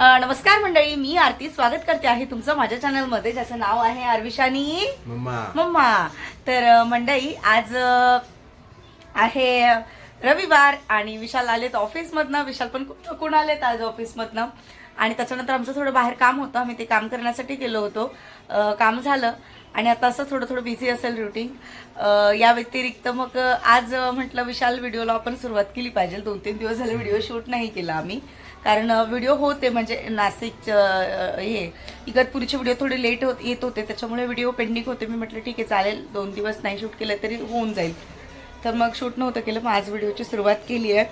नमस्कार मंडळी मी आरती. स्वागत करते आहे तुमचं माझ्या चॅनलमध्ये ज्याचं नाव आहे आरविशानी मम्मा. मम्मा. तर मंडळी आज आहे रविवार आणि विशाल आलेत ऑफिसमधनं. विशाल पण कोण आलेत आज ऑफिसमधनं. आणि त्याच्यानंतर आमचं थोडं बाहेर काम होतं. आम्ही ते काम करण्यासाठी गेलो होतो. काम झालं. आणि आता असं थोडं थोडं बिझी असेल रुटीन या व्यतिरिक्त मग आज म्हटलं विशाल व्हिडिओला आपण सुरुवात केली पाहिजे. दोन तीन दिवस झाले व्हिडिओ शूट नाही केला आम्ही. कारण व्हिडिओ होते म्हणजे नाशिक हे इगतपुरीचे व्हिडिओ थोडे लेट होत येत होते. त्याच्यामुळे व्हिडिओ पेंडिंग होते. मी म्हटलं ठीक आहे चालेल. दोन दिवस नाही शूट केलं तरी होऊन जाईल. तर मग शूट नव्हतं केलं. मग आज व्हिडिओची सुरुवात केली आहे.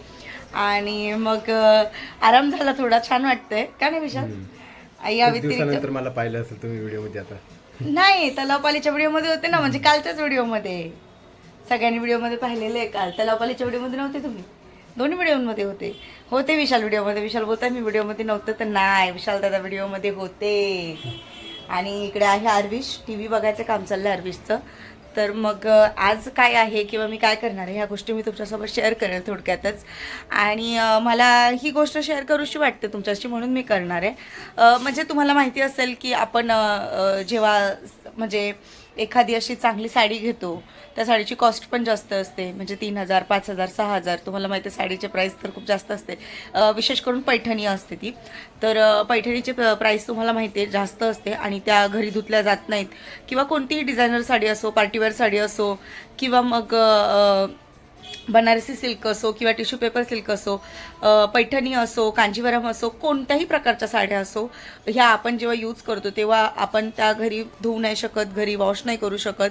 आणि मग आराम झाला थोडा. छान वाटतंय. का नाही विशाल? या व्यतिरिक्त मला पाहिलं असेल तुम्ही व्हिडिओमध्ये आता. नाही तलावपालीच्या व्हिडिओमध्ये होते ना. म्हणजे कालच्याच व्हिडिओमध्ये. सगळ्यांनी व्हिडिओमध्ये पाहिलेले आहे काल. तलावपालीच्या व्हिडिओमध्ये नव्हते तुम्ही? दोन्ही व्हिडिओमध्ये होते. होते विशाल व्हिडिओमध्ये. विशाल बोलताय मी व्हिडिओमध्ये नव्हतं तर नाही विशाल दादा व्हिडिओमध्ये होते. आणि इकडे आहे आर्विश टी व्ही बघायचं काम चाललं आहे आर्विशचं तर मग आज काय आहे किंवा मी काय करणार आहे ह्या गोष्टी मी तुमच्यासोबत शेअर करेल थोडक्यातच. आणि मला ही गोष्ट शेअर करूशी वाटते तुमच्याशी म्हणून मी करणार आहे. म्हणजे तुम्हाला माहिती असेल की आपण जेव्हा म्हणजे एखादी अशी चांगली साडी घेतो त्या साडीची कॉस्ट पण जास्त असते. म्हणजे तीन हजार पाच हजार सहा हजार तुम्हाला माहिती आहे साडीचे प्राईस तर खूप जास्त असते. विशेष करून पैठणी असते ती. तर पैठणीचे प्राईस तुम्हाला माहिती आहे जास्त असते आणि त्या घरी धुतल्या जात नाहीत. किंवा कोणतीही डिझायनर साडी असो पार्टीवेअर साडी असो किंवा मग बनारसी सिल्क असो किंवा टिश्यू पेपर सिल्क असो पैठणी असो कांजीवरम असो कोणत्याही प्रकारच्या साड्या असो ह्या आपण जेव्हा यूज करतो तेव्हा आपण त्या घरी धुवू नाही शकत घरी वॉश नाही करू शकत.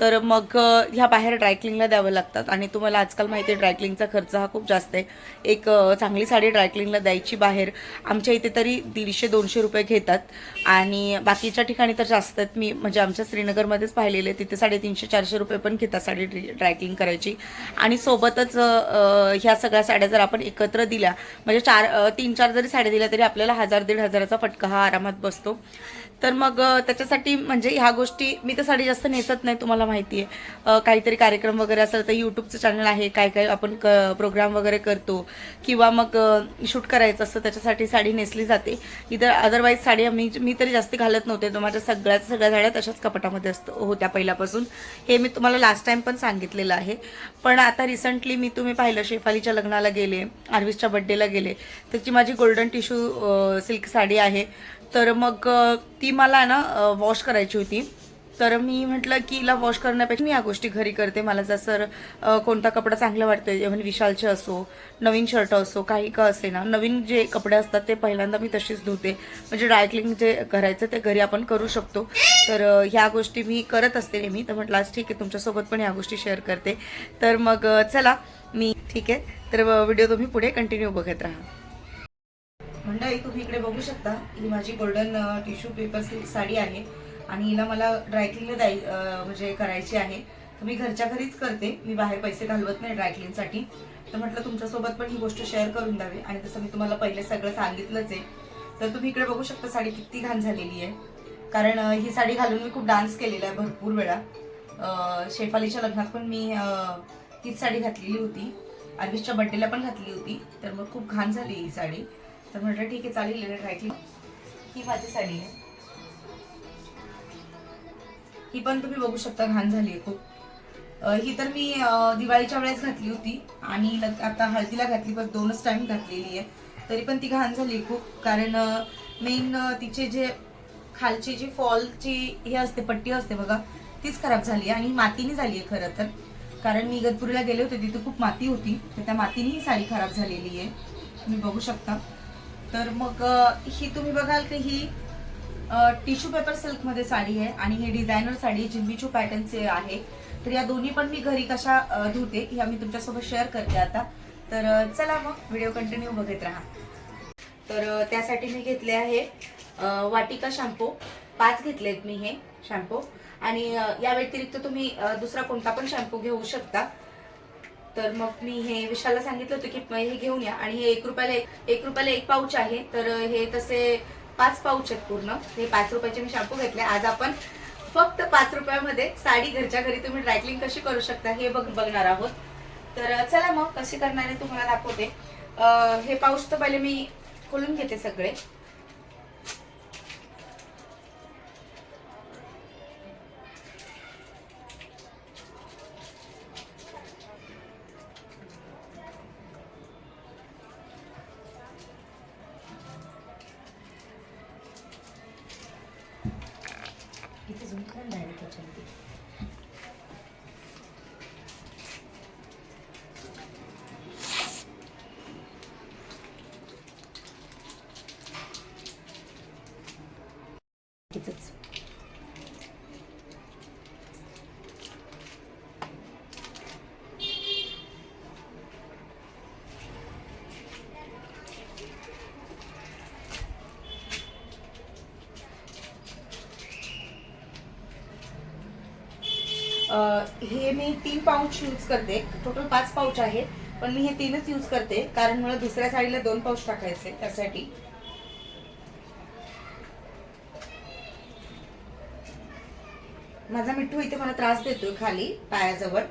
तर मग ह्या बाहेर ड्रायक्लिंगला द्यावं लागतात. आणि तुम्हाला आजकाल माहिती आहे ड्रायक्लिंगचा खर्च हा खूप जास्त आहे. एक चांगली साडी ड्रायक्लिंगला द्यायची बाहेर. आमच्या इथे तरी दीडशे दोनशे रुपये घेतात. आणि बाकीच्या ठिकाणी तर जास्त आहेत. मी म्हणजे आमच्या श्रीनगरमध्येच पाहिलेले तिथे साडेतीनशे चारशे रुपये पण घेतात साडी ड्रायक्लिंग करायची. आणि सोबतच ह्या सगळ्या साड्या जर आपण एकत्र दिल्या म्हणजे चार तीन चार जरी साड्या दिल्या तरी आपल्याला हजार दीड हजाराचा फटका हा आरामात बसतो. तर मग त्याच्यासाठी म्हणजे ह्या गोष्टी मी तर साडी जास्त नेसत नाही तुम्हाला माहिती आहे काहीतरी कार्यक्रम वगैरे असेल तर यूट्यूबचं चॅनल आहे काय काय आपण क प्रोग्राम वगैरे करतो. किंवा मग शूट करायचं असतं त्याच्यासाठी साडी नेसली जाते. इतर अदरवाईज साडी मी मी तरी जास्त घालत नव्हते. तर माझ्या सगळ्याच सगळ्या साड्या तशाच कपाटामध्ये असत होत्या पहिल्यापासून. हे मी तुम्हाला लास्ट टाइम पण सांगितलेलं आहे. पण आता रिसंटली मी तुम्ही पाहिलं शेफालीच्या लग्नाला गेले आरवीसच्या बड्डेला गेले. त्याची माझी गोल्डन टिश्यू सिल्क साडी आहे. तर मग ती मला ना वॉश करायची होती. तर मी म्हटलं की हिला वॉश करण्यापेक्षा मी या गोष्टी घरी करते. मला जसं कोणता कपडा चांगला वाटतो इव्हन विशालचे असो नवीन शर्ट असो काही का असे ना नवीन जे कपडे असतात ते पहिल्यांदा मी तशीच धुते. म्हणजे ड्रायक्लिंग जे करायचं ते घरी आपण करू शकतो. तर ह्या गोष्टी मी करत असते नेहमी. तर म्हटलं आज ठीक आहे तुमच्यासोबत पण ह्या गोष्टी शेअर करते. तर मग चला मी ठीक आहे. तर व्हिडिओ तुम्ही पुढे कंटिन्यू बघत राहा. मंडळी तुम्ही इकडे बघू शकता ही माझी golden tissue paper silk sari आहे आणि हिला मला ड्रायक्लीनला द्याय म्हणजे करायची आहे. तर मी घरच्या घरीच करते. मी बाहेर पैसे घालवत नाही ड्रायक्लीनसाठी तर म्हटलं तुमच्यासोबत पण ही गोष्ट शेअर करून द्यावी. आणि तसं मी तुम्हाला पहिले सगळं सांगितलंच आहे तर तुम्ही इकडे बघू शकता साडी किती घाण झालेली आहे. कारण ही साडी घालून मी खूप डान्स केलेला आहे भरपूर वेळा. शेफालीच्या लग्नात पण मी तीच साडी घातलेली होती. आर्विसच्या बड्डेला पण घातली होती. तर मग खूप घाण झाली ही साडी. तर म्हटलं ठीक आहे चालेल ड्रायक्लिंग ही माझी साडी आहे. ही पण तुम्ही बघू शकता घाण झाली आहे खूप. ही तर मी दिवाळीच्या वेळेस घातली होती आणि आता हळदीला घातली पण दोनच टाईम घातलेली आहे. तरी पण ती घाण झाली खूप. कारण मेन तिचे जे खालची जी फॉलची हे असते पट्टी असते बघा तीच खराब झाली आहे आणि मातीने झाली आहे खरं तर. कारण मी इगतपुरीला गेले होते तिथे खूप माती होती तर त्या मातीने ही साडी खराब झालेली आहे. तुम्ही बघू शकता. तर मग ही तुम्ही बघाल की ही टिश्यू पेपर सिल्कमध्ये साडी आहे आणि ही डिझायनर साडी जिम्बीचू पॅटर्नचे आहे. तर या दोन्ही पण मी घरी कशा धुते ह्या मी तुमच्यासोबत शेअर करते आता. तर चला मग व्हिडिओ कंटिन्यू बघत राहा. तर त्यासाठी मी घेतले आहे वाटिका शॅम्पू पाच घेतलेत मी हे शॅम्पू आणि या व्यतिरिक्त तुम्ही दुसरा कोणता पण शॅम्पू घेऊ शकता. तर मग मी हे विशालला सांगितलं होतं की हे घेऊन या. आणि हे एक रुपयाला एक एक रुपयाला एक पाऊच आहे. तर हे तसे पाच पाऊच आहेत पूर्ण. हे पाच रुपयाचे मी शॅम्पू घेतले. आज आपण फक्त पाच रुपयामध्ये साडी घरच्या घरी तुम्ही ड्रायक्लिंग कशी करू शकता हे बघ बघणार आहोत. तर चला मग कशी करणार आहे तुम्हाला दाखवते. हे पाऊच तर पहिले मी खोलून घेते सगळे. हे मी तीन पाऊच यूज करते. टोटल पाच पाऊच आहेत. पण मी हे तीनच यूज करते. कारण मला दुसऱ्या साडीला दोन पाऊच टाकायचे त्यासाठी. माझा मिठू इथे मला त्रास देतोय खाली पायाजवळ.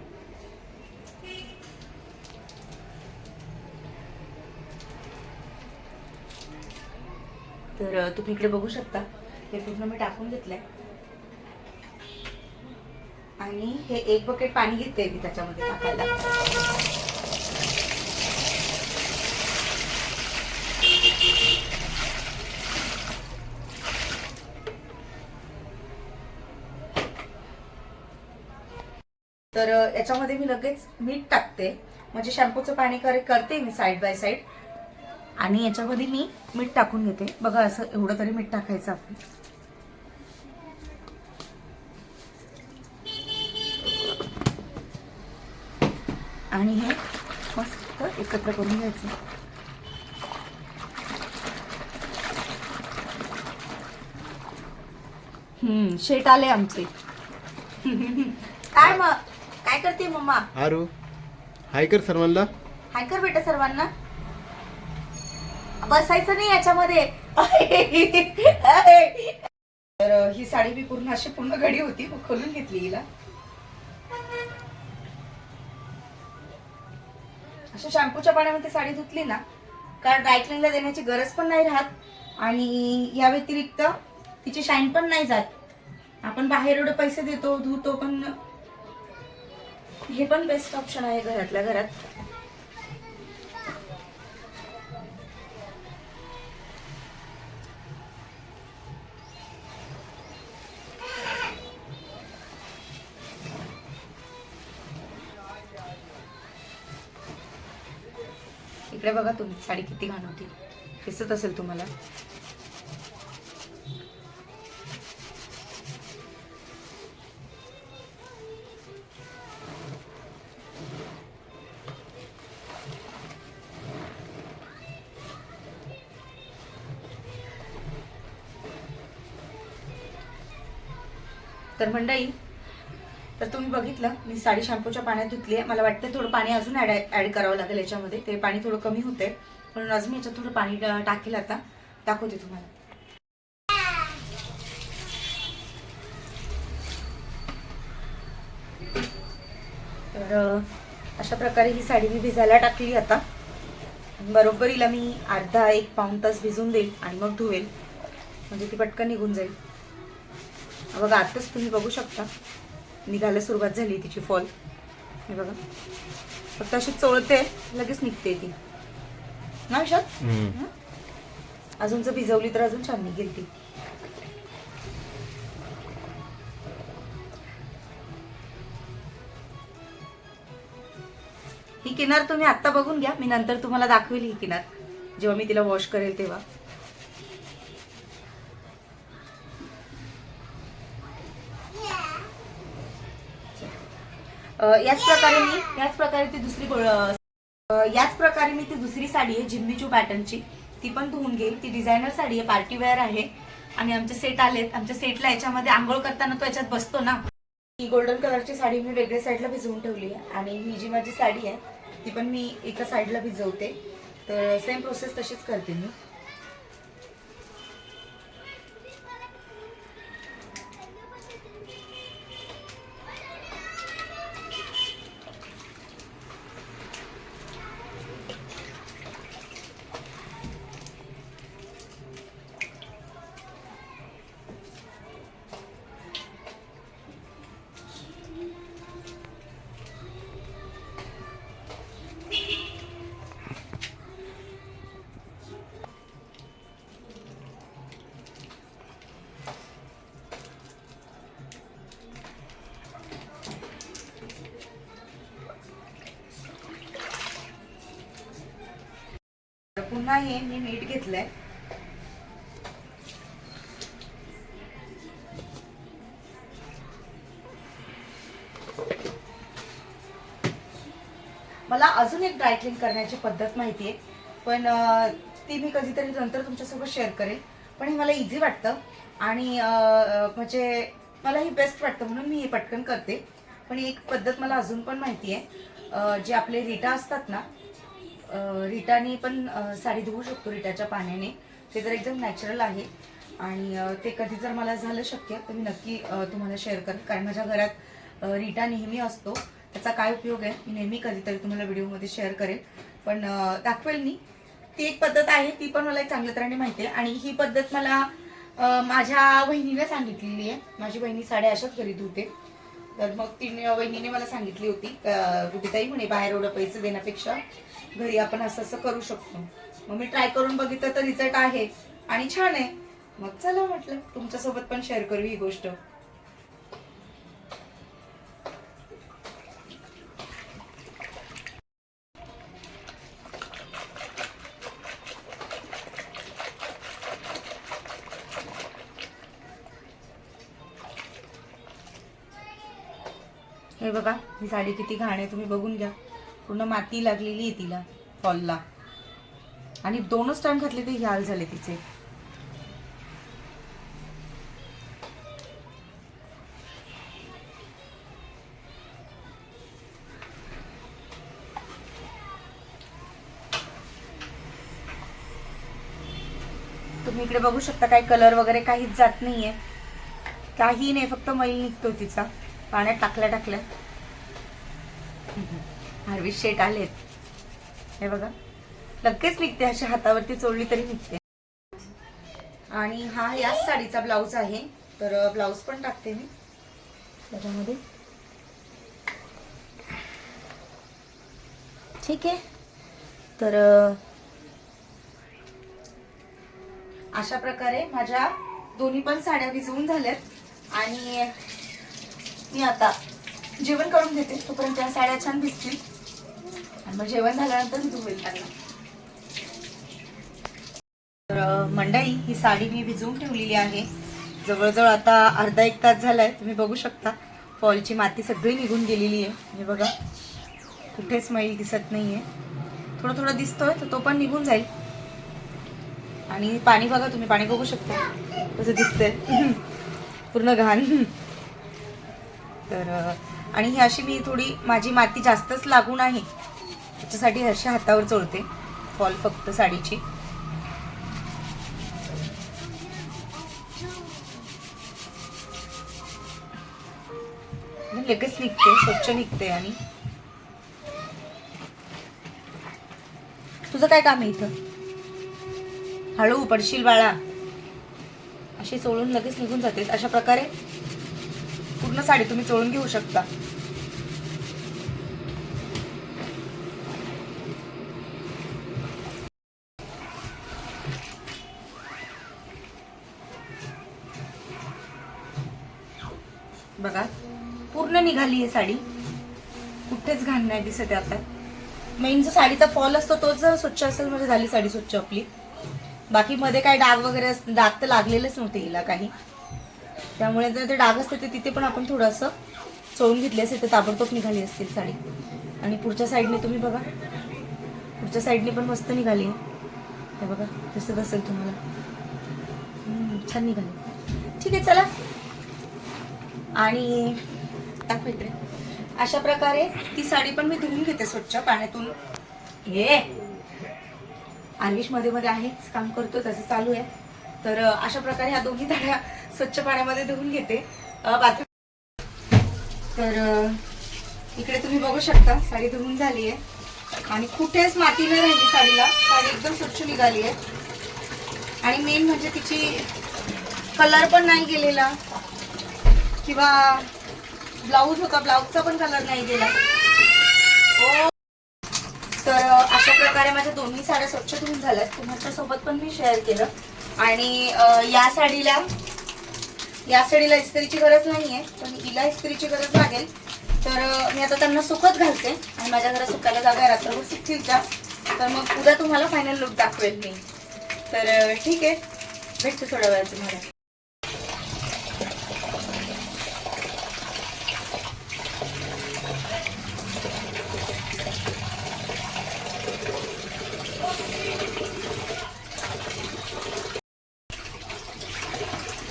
तर तुम्ही इकडे बघू शकता. हे पूर्ण मी टाकून घेतलंय. आणि हे एक बकेट पाणी घेते मी त्याच्यामध्ये टाकायला. तर याच्यामध्ये मी लगेच मीठ टाकते. म्हणजे शॅम्पूचं पाणी करे करते मी साईड बाय साईड आणि याच्यामध्ये मी मीठ टाकून घेते. बघा असं एवढं तरी मीठ टाकायचं आपण. आणि हे मस्त एकत्र करून घ्यायचं. हम्म शेट आले आमचे. काय मग? काय करते मम्मा? आरू हाय कर सर्वांना. हाय कर बेटा सर्वांना. बसायचं नाही याच्यामध्ये. तर अ, ही साडी मी पूर्ण अशी पूर्ण घडी होती मग खोलून घेतली हिला. अशा शॅम्पूच्या पाण्यामध्ये साडी धुतली ना कारण ड्रायक्लिनला देण्याची गरज पण नाही राहत. आणि या व्यतिरिक्त तिची शाईन पण नाही जात. आपण बाहेर एवढे पैसे देतो धुतो पण हे पण बेस्ट ऑप्शन आहे घरातल्या घरात. इकडे बघा तुम्ही साडी किती घाण होती. दिसत असेल तुम्हाला. तर मंडळी तर तुम्ही बघितलं मी साडी शॅम्पूच्या पाण्यात धुतली आहे मला वाटतं थोडं पाणी अजून ॲड ॲड करावं लागेल याच्यामध्ये. ते पाणी थोडं कमी होतंय. म्हणून अजून मी याच्यात थोडं पाणी टाकेल आता. दाखवते तुम्हाला. तर अशा प्रकारे ही साडी मी भिजायला टाकली आता. बरोबरीला मी अर्धा एक पाऊण तास भिजून देईल आणि मग धुवेल. म्हणजे ती पटकन निघून जाईल. बघा आताच तुम्ही बघू शकता. निघायला सुरुवात झाली तिची फॉल हे बघा. फक्त अशी चोळते लगेच निघते ती. ना विशाल? अजून जर भिजवली तर अजून छान निघेल ती. ही किनार तुम्ही आत्ता बघून घ्या. मी नंतर तुम्हाला दाखवेल ही किनार. जेव्हा मी तिला वॉश करेल तेव्हा. याच प्रकारे मी याच प्रकारे ती दुसरी याच प्रकारे मी ती दुसरी साडी आहे जिम्मीचू पॅटर्नची. ती पण धुवून घेईल. ती डिझायनर साडी आहे पार्टी वेअर आहे. आणि आमचे सेट आलेत. आमच्या सेटला याच्यामध्ये आंघोळ करताना तो याच्यात बसतो ना. ही गोल्डन कलरची साडी मी वेगळ्या साईडला भिजवून ठेवली आहे. आणि ही जी माझी साडी आहे ती पण मी एका साईडला भिजवते. तर सेम प्रोसेस तशीच करते मी. पुन्हा हे मी मीठ घेतलंय. मला अजून एक ड्राय क्लीन करण्याची पद्धत माहिती आहे पण ती मी कधीतरी नंतर तुमच्यासोबत शेअर करेन. पण हे मला इझी वाटतं आणि म्हणजे मला ही बेस्ट वाटतं म्हणून मी हे पटकन करते. पण एक पद्धत मला अजून पण माहिती आहे जे आपले रिटा असतात ना रिटाने पण साडी धुवू शकतो रिटाच्या पाण्याने. ते तर एकदम नॅचरल आहे. आणि ते कधी जर मला झालं शक्य तर मी नक्की तुम्हाला शेअर करेन. कारण माझ्या घरात रिटा नेहमी असतो. त्याचा काय उपयोग आहे मी नेहमी कधीतरी तुम्हाला व्हिडिओमध्ये शेअर करेन. पण दाखवेल मी. ती एक पद्धत आहे ती पण मला एक चांगल्या तऱ्हेने माहिती आहे. आणि ही पद्धत मला माझ्या बहिणीने सांगितलेली आहे. माझी बहिणी साड्या अशाच घरी धुते. तर मग तिने बहिणीने मला सांगितली होती कुठेतरी म्हणे बाहेर एवढं पैसे देण्यापेक्षा घरी आपण असं असं करू शकतो. मग मी ट्राय करून बघितलं तर रिझल्ट आहे आणि छान आहे. मग चला म्हटलं तुमच्यासोबत पण शेअर करू ही गोष्ट. हे बघा ही साडी किती घाण आहे तुम्ही बघून घ्या. पूर्ण माती लागलेली आहे तिला फॉलला आणि दोनच टाइम घातले ते घ्याल झाले तिचे. तुम्ही इकडे बघू शकता काही कलर वगैरे काहीच जात नाहीये. काही नाही फक्त मैल निघतो तिचा. पाण्यात टाकल्या टाकल्या हरवीश शेट आलेत. हे बघा. लगेच निघते अशी हातावरती चोळली तरी निघते. आणि हा याच साडीचा ब्लाऊज आहे. तर ब्लाऊज पण टाकते मी. त्याच्यामध्ये. ठीक आहे. तर अशा प्रकारे माझ्या दोन्ही पण साड्या भिजवून झाल्यात. आणि मी आता जेवण करून घेते. तोपर्यंत त्या साड्या छान भिजतील. आणि मग जेवण झाल्यानंतर धुवेल त्यांना. तर मंडई ही साडी मी भिजवून ठेवलेली आहे. जवळजवळ आता अर्धा एक तास झालाय तुम्ही बघू शकता. फॉलची माती सगळी निघून गेलेली आहे. हे बघा कुठेच मैल दिसत नाहीये. थोडं थोडं दिसतोय तर तो पण निघून जाईल. आणि पाणी बघा तुम्ही पाणी बघू शकता. तसं दिसतंय. पूर्ण घाण. तर आणि ही अशी मी थोडी माझी माती जास्तच लागून आहे. त्याच्यासाठी हर्षा हातावर चोळते फॉल फक्त साडीची. लगेच निघते स्वच्छ निघते आणि. तुझं काय काम आहे इथं? हळू पडशील बाळा. अशी चोळून लगेच निघून जाते अशा प्रकारे पूर्ण साडी तुम्ही चोळून घेऊ शकता. बघा. पूर्ण निघाली आहे साडी. कुठेच घाण नाही दिसत आहे आता. मेन जो साडीचा फॉल असतो तोच जर स्वच्छ असेल म्हणजे झाली साडी स्वच्छ आपली. बाकी मध्ये काय डाग वगैरे डाग तर लागलेलेच नव्हते हिला काही. त्यामुळे जर ते डाग असते ते तिथे पण आपण थोडंसं चोळून घेतले असते तर ताबडतोब निघाली असतील साडी. आणि पुढच्या साईडने तुम्ही बघा. पुढच्या साईडने पण मस्त निघाली आहे. हे बघा दिसत असेल तुम्हाला. छान निघाली. ठीक आहे चला. आणि दाखव इकडे. अशा प्रकारे ती साडी पण मी धुवून घेते स्वच्छ पाण्यातून. हे. आर्विशमध्ये मध्ये आहेच काम करतो तसं चालू आहे. तर अशा प्रकारे ह्या दोन्ही साड्या स्वच्छ पाण्यामध्ये धुवून घेते. बाथरूम. तर इकडे तुम्ही बघू शकता साडी धुवून झाली आहे. आणि कुठेच माती नाही राहिली साडीला. साडी एकदम स्वच्छ निघाली आहे. आणि मेन म्हणजे तिची कलर पण नाही गेलेला. किंवा ब्लाऊज होता ब्लाऊजचा पण कलर नाही गेला. ओ. तर अशा प्रकारे माझ्या दोन्ही साड्या स्वच्छ धुवून झाल्यात. तुमच्यासोबत पण मी शेअर केलं. आणि या साडीला या साडीला इस्त्रीची गरज नाहीये पण हिला इस्त्रीची गरज लागेल. तर मी आता त्यांना सुकत घालते आणि माझ्या घरात सुकायला जागा आहे. रात्रभर सुकतील त्या तर मग उद्या तुम्हाला फायनल लुक दाखवेल मी. तर ठीक आहे. भेटतो थोड्या वेळात तुम्हाला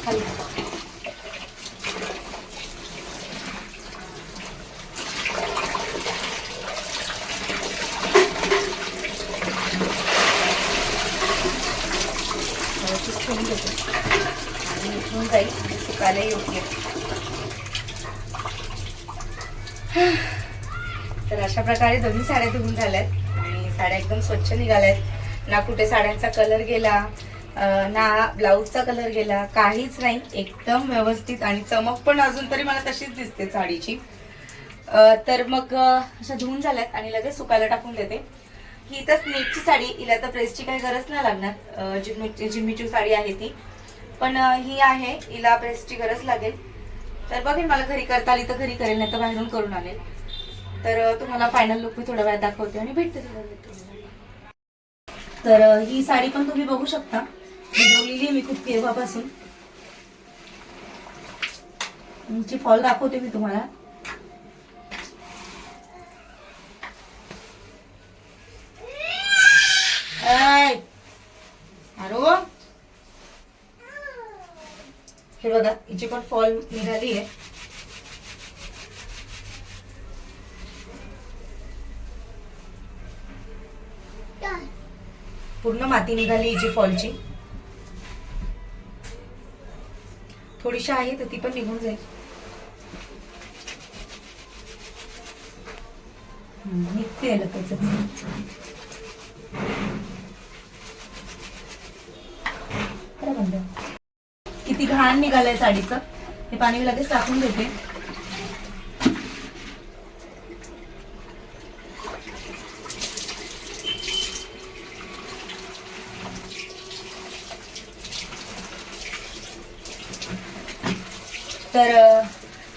खाली. व्यवस्थित ठेवून घेते आणि इथून जाईल आणि सुकायला योग्य तर अशा प्रकारे दोन्ही साड्या धुवून झाल्यात आणि साड्या एकदम स्वच्छ निघाल्यात. ना कुठे साड्यांचा कलर गेला ना ब्लाऊजचा कलर गेला काहीच नाही. एकदम व्यवस्थित आणि चमक पण अजून तरी मला तशीच दिसते साडीची. तर मग अशा धुवून झाल्यात आणि लगेच सुकायला टाकून देते. ही तर नेटची साडी हिला तर प्रेसची काही गरज नाही लागणार. जिम्मी जिम्मीची साडी आहे ती. पण ही आहे हिला प्रेसची गरज लागेल. तर बघेन मला घरी करता आली तर घरी करेल नाही तर बाहेरून करून आणेल. तर तुम्हाला फायनल लुक मी थोड्या वेळात दाखवते आणि भेटते थोड्या तर ही साडी पण तुम्ही बघू शकता. भिजवलेली मी खूप केव्हापासून. हिची फॉल दाखवते मी तुम्हाला. हे बघा हिची पण फॉल निघाली आहे. पूर्ण माती निघाली हिची फॉलची. थोडीशी आहे तर ती पण निघून जाईल. निघते लगेचच किती घाण निघालंय साडीचं. हे पाणी मी लगेच टाकून देते. तर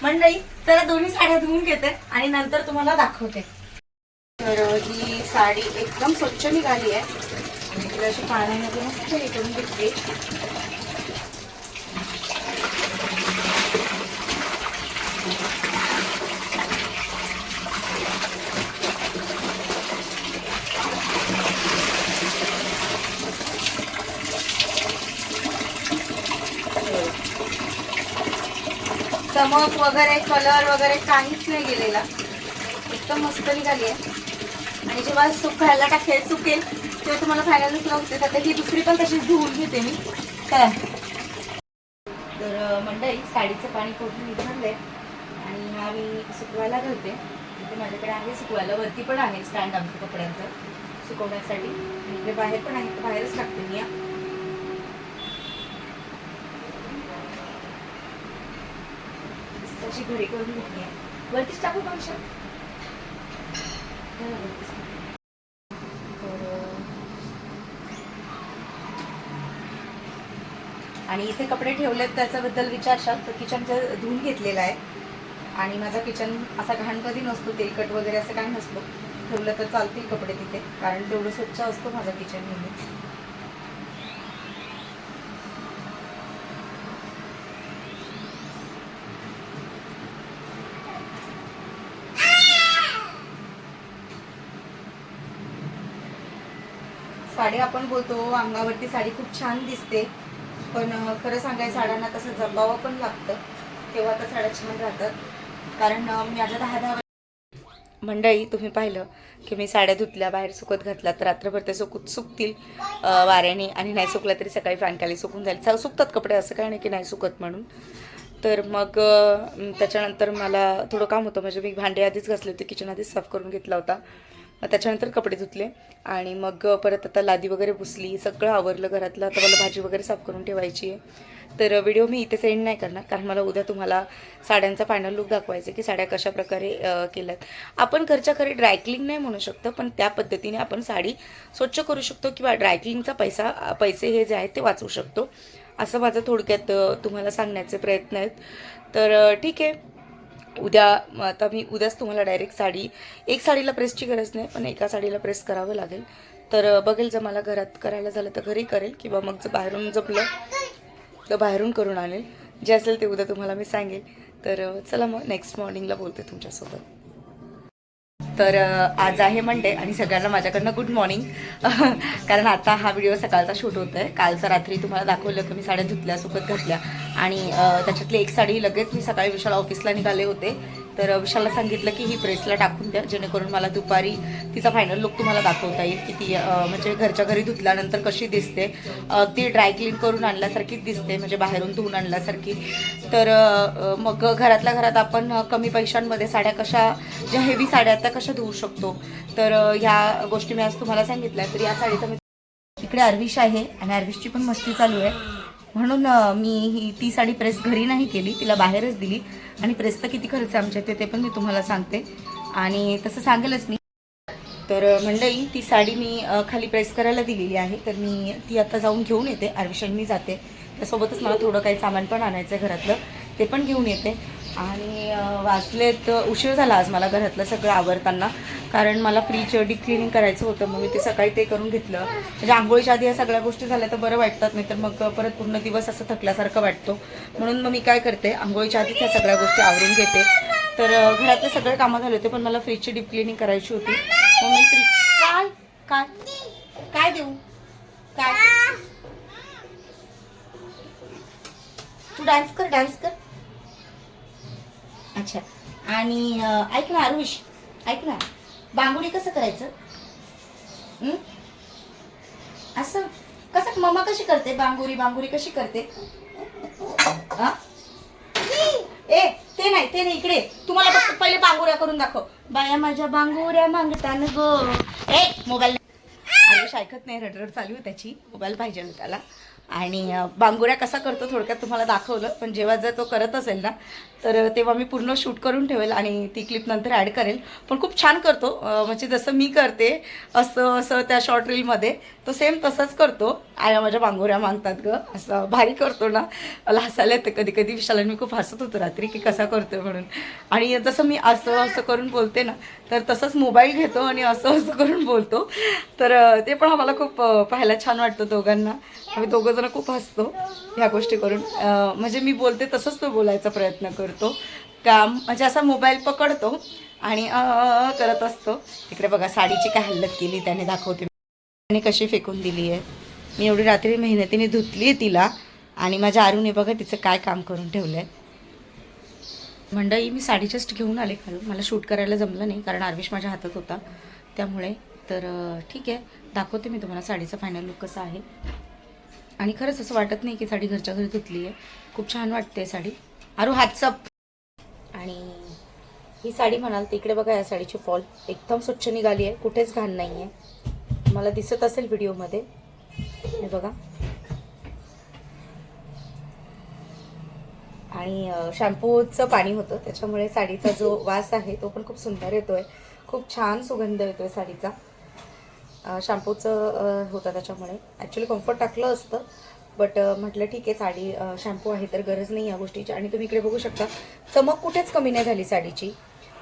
मंडळी चला दोन्ही साड्या धुवून घेते आणि नंतर तुम्हाला दाखवते. तर ही साडी एकदम स्वच्छ निघाली आहे. तिला अशी पाण्यामध्ये मस्त हे करून घेतली चमक वगैरे कलर वगैरे काहीच नाही गेलेला. एकदम मस्त निघाली आहे. आणि जेव्हा सुकायला टाकेल सुकेल तेव्हा तुम्हाला फायनल लुक लावते तर ही दुसरी पण तशीच धुवून घेते मी. काय तर मंडई मंडळी साडीचं पाणी कोठून निघालंय आणि हा मी सुकवायला घालते. इथे माझ्याकडे आहे सुकवायला. वरती पण आहे स्टँड आमच्या कपड्यांचं सुकवण्यासाठी. इथे इकडे बाहेर पण आहे. बाहेरच टाकते मी या अशी घरी करून घेतली आहे. वरतीच टाकू का आणि इथे कपडे ठेवलेत त्याच्याबद्दल विचारशाल तर किचनचं धुवून घेतलेलं आहे. आणि माझा किचन असा घाण कधी नसतो तेलकट वगैरे असं काही नसतो. ठेवलं तर चालतील कपडे तिथे कारण तेवढं स्वच्छ असतो माझा किचन नेहमीच. साडी आपण बोलतो अंगावरती साडी खूप छान दिसते. पण खरं सांगाय साड्यांना तसं जपावं पण लागतं. तेव्हा तर साड्या छान राहतात. कारण मी आता दहा दहा मंडळी तुम्ही पाहिलं की मी साड्या धुतल्या बाहेर सुकत घातल्या तर रात्रभर ते सुकत सुकतील. वाऱ्याने आणि नाही सुकल्या तरी सकाळी फॅनखाली सुकून जाईल. सुकतात कपडे असं काही नाही की नाही सुकत म्हणून. तर मग त्याच्यानंतर मला थोडं काम होतं. म्हणजे मी भांडे आधीच घासले होते किचन आधीच साफ करून घेतला होता. मग त्याच्यानंतर कपडे धुतले. आणि मग परत आता लादी वगैरे पुसली. सगळं आवरलं घरातलं. आता मला भाजी वगैरे साफ करून ठेवायची आहे. तर व्हिडिओ मी इथे सेंड नाही करणार. कारण मला उद्या तुम्हाला साड्यांचा फायनल लुक दाखवायचा आहे की साड्या कशा प्रकारे केल्यात. आपण घरच्या घरी ड्रायक्लिंग नाही म्हणू शकतो. पण त्या पद्धतीने आपण साडी स्वच्छ करू शकतो किंवा ड्रायक्लिंगचा पैसा पैसे हे जे आहेत ते वाचवू शकतो. असं माझं थोडक्यात तुम्हाला सांगण्याचे प्रयत्न आहेत. तर ठीक आहे. उद्या आता मी उद्याच तुम्हाला डायरेक्ट साडी एक साडीला प्रेसची गरज नाही पण एका साडीला प्रेस करावं लागेल. तर बघेल जर मला घरात करायला झालं तर घरी करेल किंवा मग जर बाहेरून जपलं तर बाहेरून करून आणेल. जे असेल ते उद्या तुम्हाला मी सांगेल. तर चला मग नेक्स्ट मॉर्निंगला बोलते तुमच्यासोबत. तर आज आहे मंडे आणि सगळ्यांना माझ्याकडनं गुड मॉर्निंग कारण आता हा व्हिडिओ सकाळचा शूट होत आहे कालचा रात्री तुम्हाला दाखवलं की मी साड्या धुतल्या सुकत घातल्या. आणि त्याच्यातली एक साडी लगेच मी सकाळी विशाल ऑफिसला निघाले होते. तर विशालला सांगितलं की ही प्रेसला टाकून द्या जेणेकरून मला दुपारी तिचा फायनल लुक तुम्हाला दाखवता येईल की ती म्हणजे घरच्या घरी धुतल्यानंतर कशी दिसते. ती ड्राय क्लीन करून आणल्यासारखीच दिसते म्हणजे बाहेरून धुवून आणल्यासारखी. तर मग घरातल्या घरात आपण कमी पैशांमध्ये साड्या कशा ज्या हेवी साड्या आहेत त्या कशा धुवू शकतो. तर ह्या गोष्टी मी आज तुम्हाला सांगितल्या तर या साडीचा मी इकडे अर्विश आहे आणि अर्विशची पण मस्ती चालू आहे. म्हणून मी ही ती साडी प्रेस घरी नाही केली तिला बाहेरच दिली. आणि प्रेसचा किती खर्च आहे आमच्या इथे ते पण मी तुम्हाला सांगते. आणि तसं सांगेलच मी. तर मंडई मंडळी ती साडी मी खाली प्रेस करायला दिलेली आहे. तर मी ती आता जाऊन घेऊन येते. अर्विशन मी जाते. त्यासोबतच मला थोडं काही सामान पण आणायचं आहे घरातलं. ते पण घेऊन येते. आणि वाचलेत उशीर झाला आज मला घरातलं सगळं आवरताना. कारण मला फ्रीज डीप क्लिनिंग करायचं होतं मग मी ते सकाळी ते करून घेतलं. म्हणजे आंघोळीच्या आधी या सगळ्या गोष्टी झाल्या तर बरं वाटतात नाही तर मग परत पूर्ण दिवस असं थकल्यासारखं वाटतो. म्हणून मग मी काय करते आंघोळीच्या आधीच ह्या सगळ्या गोष्टी आवरून घेते. तर घरातले सगळे कामं झाले होते पण मला फ्रीजची डीप क्लिनिंग करायची होती. मग मी फ्रीज काय? काय? काय देऊ? काय? तू डान्स कर डान्स कर. अच्छा. आणि ऐक ना आरुष ऐक ना. बांगुडी कसं करायचं? असं कसं मम्मा कशी करते? बांगुरी बांगुरी कशी करते? हा? ए ते नाही ते नाही इकडे तुम्हाला फक्त पहिले बांगुऱ्या करून दाखव. बाया माझ्या बांगुऱ्या मागतान गो. ए मोबाईल आयुष ऐकत नाही रडरड चालू आहे त्याची. मोबाईल पाहिजे त्याला. आणि अं, बांगुऱ्या कसा करतो थोडक्यात तुम्हाला दाखवलं पण जेव्हा जर तो करत असेल ना तर तेव्हा मी पूर्ण शूट करून ठेवेल आणि ती क्लिप नंतर ॲड करेल. पण खूप छान करतो म्हणजे जसं मी करते असं असं त्या शॉर्ट रीलमध्ये तो सेम तसंच करतो. आया माझ्या बांगुऱ्या मागतात ग असं भारी करतो ना. मला हसायला येतं कधी कधी. विशाला मी खूप हसत होतो रात्री की कसा करतो म्हणून. आणि जसं मी असं असं करून बोलते ना तर तसंच मोबाईल घेतो आणि असं असं करून बोलतो. तर ते पण आम्हाला खूप पाहायला छान वाटतं दोघांना. आम्ही दोघं जरा खूप हसतो ह्या गोष्टी करून. म्हणजे मी बोलते तसंच तो बोलायचा प्रयत्न करतो. का म्हणजे असा मोबाईल पकडतो आणि करत असतो. इकडे बघा साडीची काय हल्लत केली त्याने दाखवते. त्याने कशी फेकून दिली आहे. मी एवढी रात्री मेहनतीने धुतली आहे तिला आणि माझ्या आरूने बघा तिचं काय काम करून ठेवलं आहे मंडळी मी साडी जस्ट घेऊन आले काल. मला शूट करायला जमलं नाही कारण आर्विश माझ्या हातात होता. त्यामुळे तर ठीक आहे. दाखवते मी तुम्हाला साडीचा फायनल लुक कसा आहे. आणि खरंच असं वाटत नाही की साडी घरच्या घरी धुतली आहे. खूप छान वाटते साडी. आरू हातसप आणि ही साडी म्हणाल तर इकडे बघा या साडीची फॉल एकदम स्वच्छ निघाली आहे. कुठेच घाण नाही आहे मला दिसत असेल व्हिडिओमध्ये. हे बघा. आणि शॅम्पूचं पाणी होतं. त्याच्यामुळे साडीचा जो वास आहे तो पण खूप सुंदर येतोय. खूप छान सुगंध येतोय साडीचा. शॅम्पूचं होतं त्याच्यामुळे. ॲक्च्युली कम्फर्ट टाकलं असतं बट म्हटलं ठीक आहे साडी शॅम्पू आहे तर गरज नाही या गोष्टीची. आणि तुम्ही इकडे बघू शकता चमक कुठेच कमी नाही झाली साडीची.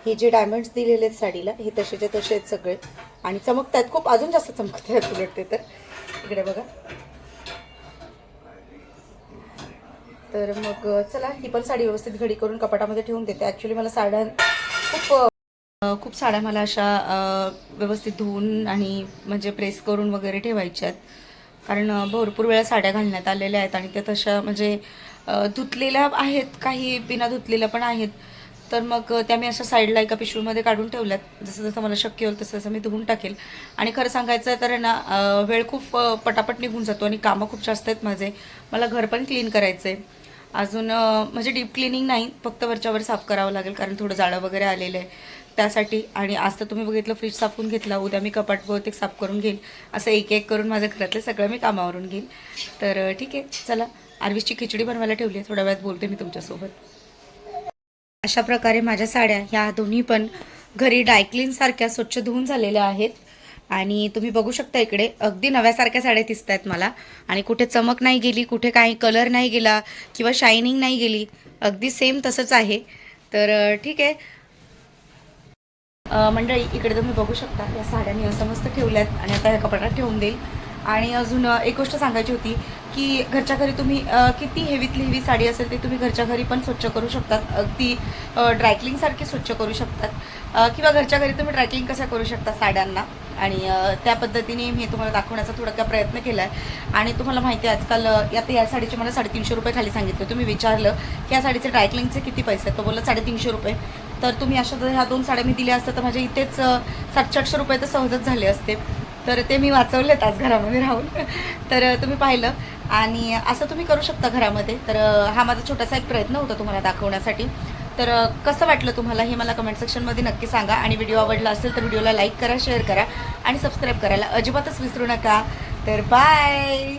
हे जे डायमंड्स दिलेले आहेत साडीला हे तसेचे तसे आहेत सगळे. आणि चमकतात खूप अजून जास्त चमकत आहेत उलट ते तर. इकडे बघा. तर मग चला ही पण साडी व्यवस्थित घडी करून कपाटामध्ये ठेवून देते. ॲक्च्युली मला साड्या खूप खूप साड्या मला अशा व्यवस्थित धुवून आणि म्हणजे प्रेस करून वगैरे ठेवायच्या आहेत. कारण भरपूर वेळा साड्या घालण्यात आलेल्या आहेत आणि त्या तशा म्हणजे धुतलेल्या आहेत काही बिना धुतलेल्या पण आहेत. तर मग त्या मी अशा साईडला एका पिशवीमध्ये काढून ठेवल्यात. जसं जसं मला शक्य होईल तसं तसं मी धुवून टाकेल. आणि खरं सांगायचं तर ना वेळ खूप पटापट निघून जातो आणि कामं खूप जास्त आहेत माझे. मला घर पण क्लीन करायचं आहे अजून म्हणजे डीप क्लिनिंग नाही फक्त वरच्यावर साफ करावं लागेल कारण थोडं जाळं वगैरे आलेलं आहे. त्यासाठी. आणि आज तर तुम्ही बघितलं फ्रीज साफून घेतला उद्या मी कपाट बहुतेक साफ करून घेईल असं एक एक करून माझ्या घरातले सगळं मी कामावरून घेईन. तर ठीक आहे चला. आर्विसची खिचडी बनवायला ठेवली आहे थोड्या वेळात बोलते मी तुमच्यासोबत. अशा प्रकारे माझ्या साड्या ह्या दोन्ही पण घरी डायक्लीनसारख्या स्वच्छ धुवून झालेल्या आहेत. आणि तुम्ही बघू शकता इकडे अगदी नव्यासारख्या साड्या दिसत आहेत मला. आणि कुठे चमक नाही गेली कुठे काही कलर नाही गेला किंवा शायनिंग नाही गेली. अगदी सेम तसंच आहे. तर ठीक आहे मंडळी इकडे तुम्ही बघू शकता या साड्या मी असं मस्त ठेवल्यात आणि आता ह्या कपड्यात ठेवून देईल. आणि अजून एक गोष्ट सांगायची होती की घरच्या घरी तुम्ही किती हेवीतली हेवी साडी असेल ते तुम्ही घरच्या घरी पण स्वच्छ करू शकतात. अगदी ड्रायक्लिंगसारखी स्वच्छ करू शकतात. किंवा घरच्या घरी तुम्ही ड्रायक्लिंग कशा करू शकता साड्यांना? आणि त्या पद्धतीने मी तुम्हाला दाखवण्याचा थोडा प्रयत्न केला आहे आणि तुम्हाला माहिती आहे आजकाल आता या साडीचे मला साडेतीनशे रुपये खाली सांगितलं. तुम्ही विचारलं की या साडीचे ड्रायक्लिंगचे किती पैसे आहेत? तो बोलला साडेतीनशे रुपये. तर तुम्ही अशा जर ह्या दोन साड्या मी दिल्या असत्या तर माझ्या इथेच सातशे आठशे रुपये तर सहजच झाले असते. तर ते मी वाचवलेत आज घरामध्ये राहून. तर तुम्ही पाहिलं. आणि असं तुम्ही करू शकता घरामध्ये. तर हा माझा छोटासा एक प्रयत्न होता तुम्हाला दाखवण्यासाठी. तर कसं वाटलं तुम्हाला हे मला कमेंट सेक्शनमध्ये नक्की सांगा. आणि व्हिडिओ आवडला असेल तर व्हिडिओला लाईक करा शेअर करा आणि सबस्क्राईब करायला अजिबातच विसरू नका. तर बाय